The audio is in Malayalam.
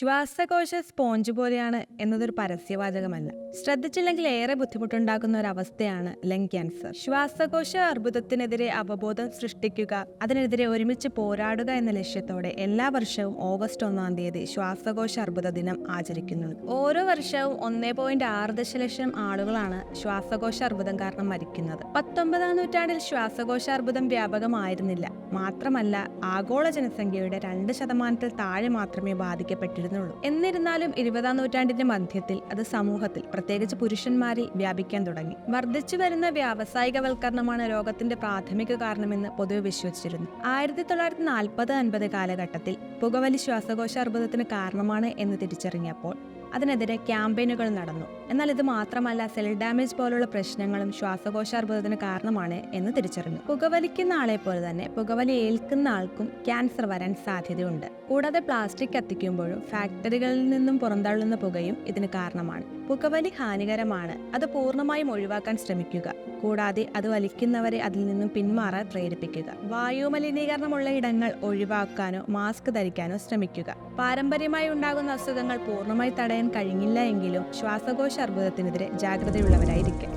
ശ്വാസകോശ സ്പോഞ്ച് പോലെയാണ് എന്നതൊരു പരസ്യവാചകമല്ല. ശ്രദ്ധിച്ചില്ലെങ്കിൽ ഏറെ ബുദ്ധിമുട്ടുണ്ടാക്കുന്ന ഒരു അവസ്ഥയാണ് ലങ് ക്യാൻസർ. ശ്വാസകോശ അർബുദത്തിനെതിരെ അവബോധം സൃഷ്ടിക്കുക അതിനെതിരെ ഒരുമിച്ച് പോരാടുക എന്ന ലക്ഷ്യത്തോടെ എല്ലാ വർഷവും ഓഗസ്റ്റ് ഒന്നാം തീയതി ശ്വാസകോശ അർബുദ ദിനം ആചരിക്കുന്നുണ്ട്. ഓരോ വർഷവും ഒന്നേ പോയിന്റ് ആറ് ദശലക്ഷം ആളുകളാണ് ശ്വാസകോശ അർബുദം കാരണം മരിക്കുന്നത്. പത്തൊമ്പതാം നൂറ്റാണ്ടിൽ ശ്വാസകോശ അർബുദം വ്യാപകമായിരുന്നില്ല. മാത്രമല്ല ആഗോള ജനസംഖ്യയുടെ രണ്ട് ശതമാനത്തിൽ താഴെ മാത്രമേ ബാധിക്കപ്പെട്ടിരുന്നുള്ളൂ എന്നിരുന്നാലും ഇരുപതാം നൂറ്റാണ്ടിന്റെ മധ്യത്തിൽ അത് സമൂഹത്തിൽ പ്രത്യേകിച്ച് പുരുഷന്മാരിൽ വ്യാപിക്കാൻ തുടങ്ങി. വർദ്ധിച്ചു വരുന്ന വ്യാവസായികവൽക്കരണമാണ് രോഗത്തിന്റെ പ്രാഥമിക കാരണമെന്ന് പൊതുവെ വിശ്വസിച്ചിരുന്നു. ആയിരത്തി തൊള്ളായിരത്തി നാൽപ്പത് അൻപത് കാലഘട്ടത്തിൽ പുകവലി ശ്വാസകോശ അർബുദത്തിന് കാരണമാണ് എന്ന് തിരിച്ചറിഞ്ഞപ്പോൾ അതിനെതിരെ ക്യാമ്പയിനുകൾ നടന്നു. എന്നാൽ ഇത് മാത്രമല്ല സെൽ ഡാമേജ് പോലുള്ള പ്രശ്നങ്ങളും ശ്വാസകോശാർബുദത്തിന് കാരണമാണ് എന്ന് തിരിച്ചറിഞ്ഞു. പുകവലിക്കുന്ന ആളെ പോലെ തന്നെ പുകവലി ഏൽക്കുന്ന ആൾക്കും ക്യാൻസർ വരാൻ സാധ്യതയുണ്ട്. കൂടാതെ പ്ലാസ്റ്റിക് കത്തിക്കുമ്പോഴും ഫാക്ടറികളിൽ നിന്നും പുറന്തള്ളുന്ന പുകയും ഇതിന് കാരണമാണ്. പുകവലി ഹാനികരമാണ്. അത് പൂർണമായും ഒഴിവാക്കാൻ ശ്രമിക്കുക. കൂടാതെ അത് വലിക്കുന്നവരെ അതിൽ നിന്നും പിന്മാറാൻ പ്രേരിപ്പിക്കുക. വായു മലിനീകരണമുള്ള ഇടങ്ങൾ ഒഴിവാക്കാനോ മാസ്ക് ധരിക്കാനോ ശ്രമിക്കുക. പാരമ്പര്യമായി ഉണ്ടാകുന്ന അസുഖങ്ങൾ പൂർണമായി തടയാൻ കഴിഞ്ഞില്ല എങ്കിലും ശ്വാസകോശ അർബുദത്തിനെതിരെ ജാഗ്രതയുള്ളവരായിരിക്കും.